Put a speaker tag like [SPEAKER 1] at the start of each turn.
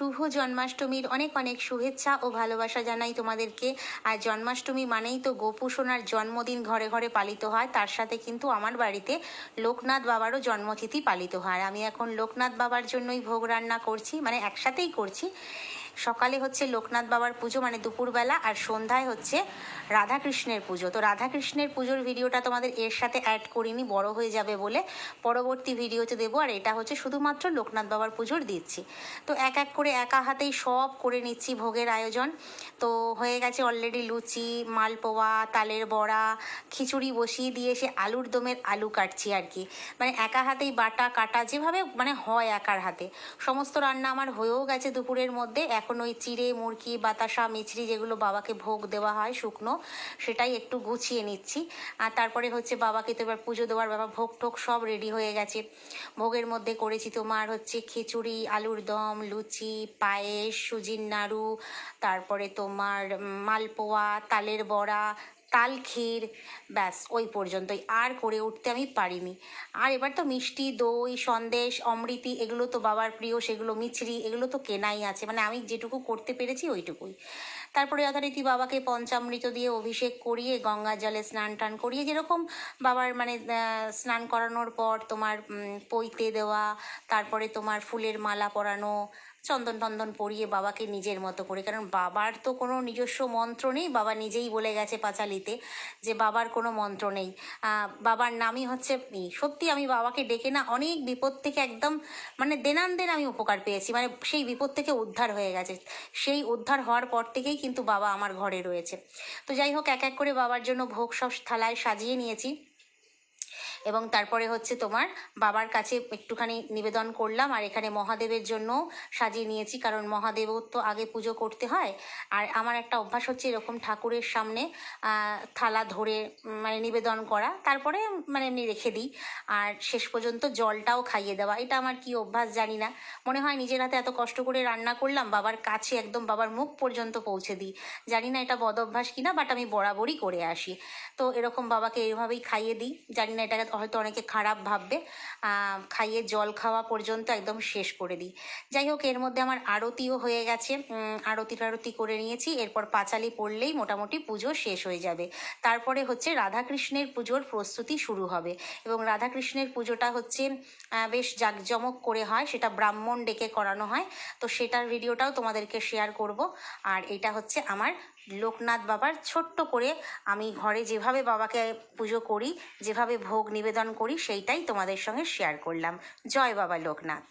[SPEAKER 1] শুভ জন্মাষ্টমীর অনেক অনেক শুভেচ্ছা ও ভালোবাসা জানাই তোমাদেরকে। আর জন্মাষ্টমী মানেই তো গোপু সোনার জন্মদিন ঘরে ঘরে পালিত হয়। তার সাথে কিন্তু আমার বাড়িতে লোকনাথ বাবারও জন্মতিথি পালিত হয়। আমি এখন লোকনাথ বাবার জন্যই ভোগ রান্না করছি মানে একসাথেই করছি। সকালে হচ্ছে লোকনাথ বাবার পুজো মানে দুপুরবেলা, আর সন্ধ্যায় হচ্ছে রাধাকৃষ্ণের পুজো। তো রাধাকৃষ্ণের পুজোর ভিডিওটা তোমাদের এর সাথে অ্যাড করিনি, বড় হয়ে যাবে বলে পরবর্তী ভিডিওতে দেবো, আর এটা হচ্ছে শুধুমাত্র লোকনাথ বাবার পুজোর দিচ্ছি। তো এক এক করে একা হাতেই সব করে নিচ্ছি ভোগের আয়োজন। তো হয়ে গেছে অলরেডি লুচি, মালপোয়া, তালের বড়া, খিচুড়ি বসিয়ে দিয়ে সে আলুর দমের আলু কাটছি আর কি। মানে একা হাতেই বাটা, কাটা যেভাবে মানে হয় একার হাতে। সমস্ত রান্না আমার হয়েও গেছে দুপুরের মধ্যে এখন ওই চিড়ে, মুরগি, বাতাসা, মিছরি যেগুলো বাবাকে ভোগ দেওয়া হয়, শুকনো, সেটাই একটু গুছিয়ে নিচ্ছি। আর তারপরে হচ্ছে বাবাকে তো এবার পুজো দেওয়ার ব্যাপার, ভোগ টোক সব রেডি হয়ে গেছে। ভোগের মধ্যে করেছি তোমার হচ্ছে খিচুড়ি, আলুর দম, লুচি, পায়েস, সুজির নাড়ু, তারপরে তোমার মালপোয়া, তালের বড়া তাল ক্ষীর, ব্যাস, ওই পর্যন্তই। আর করে উঠতে আমি পারিনি। আর এবার তো মিষ্টি, দই, সন্দেশ, অমৃতি, এগুলো তো বাবার প্রিয়, সেগুলো মিছরি, এগুলো তো কেনাই আছে। মানে আমি যেটুকু করতে পেরেছি ওইটুকুই। তারপরে যথারীতি বাবাকে পঞ্চামৃত দিয়ে অভিষেক করিয়ে গঙ্গা জলে স্নান টান করিয়ে যেরকম বাবার মানে স্নান করানোর পর তোমার পইতে দেওয়া, তারপরে তোমার ফুলের মালা পরানো, চন্দন টন্দন পরিয়ে বাবাকে নিজের মতো করে। কারণ বাবার তো কোনো নিজস্ব মন্ত্র নেই, বাবা নিজেই বলে গেছে পাঁচালিতে যে বাবার কোনো মন্ত্র নেই। বাবার নামই হচ্ছে সত্যি আমি বাবাকে ডেকে না অনেক বিপদ থেকে একদম মানে দেনান দেন আমি উপকার পেয়েছি। মানে সেই বিপদ থেকে উদ্ধার হয়ে গেছে। সেই উদ্ধার হওয়ার পর থেকেই কিন্তু বাবা আমার ঘরে রয়েছে। তো যাই হোক, এক এক করে বাবার জন্য ভোগ সব থালায় সাজিয়ে নিয়েছি। এবং তারপরে হচ্ছে তোমার বাবার কাছে একটুখানি নিবেদন করলাম, আর এখানে মহাদেবের জন্য সাজিয়ে নিয়েছি, কারণ মহাদেবও তো আগে পুজো করতে হয়। আর আমার একটা অভ্যাস হচ্ছে এরকম ঠাকুরের সামনে থালা ধরে মানে নিবেদন করা, তারপরে মানে এমনি রেখে দিই। আর শেষ পর্যন্ত জলটাও খাইয়ে দেওয়া, এটা আমার কি অভ্যাস জানি না। মনে হয় নিজের হাতে এত কষ্ট করে রান্না করলাম, বাবার কাছে একদম বাবার মুখ পর্যন্ত পৌঁছে দিই। জানি না এটা বদ অভ্যাস কিনা বাট আমি বরাবরই করে আসি। তো এরকম বাবাকে এইভাবেই খাইয়ে দিই, জানি না এটাকে হয়তো অনেকে খারাপ ভাববে। খাইয়ে জল খাওয়া পর্যন্ত একদম শেষ করে দিই। যাই হোক, এর মধ্যে আমার আরতিও হয়ে গেছে। আরতি টারতি করে নিয়েছি। এরপর পাঁচালি পড়লেই মোটামুটি পুজো শেষ হয়ে যাবে। তারপরে হচ্ছে রাধাকৃষ্ণের পুজোর প্রস্তুতি শুরু হবে। এবং রাধাকৃষ্ণের পুজোটা হচ্ছে বেশ জাঁকজমক করে হয়। সেটা ব্রাহ্মণ ডেকে করানো হয়। তো সেটার ভিডিওটাও তোমাদেরকে শেয়ার করব। আর এটা হচ্ছে আমার লোকনাথ বাবার ছোট্ট করে আমি ঘরে যেভাবে বাবাকে পুজো করি, যেভাবে ভোগ নিবেদন করি সেইটাই তোমাদের সঙ্গে শেয়ার করলাম। জয় বাবা লোকনাথ।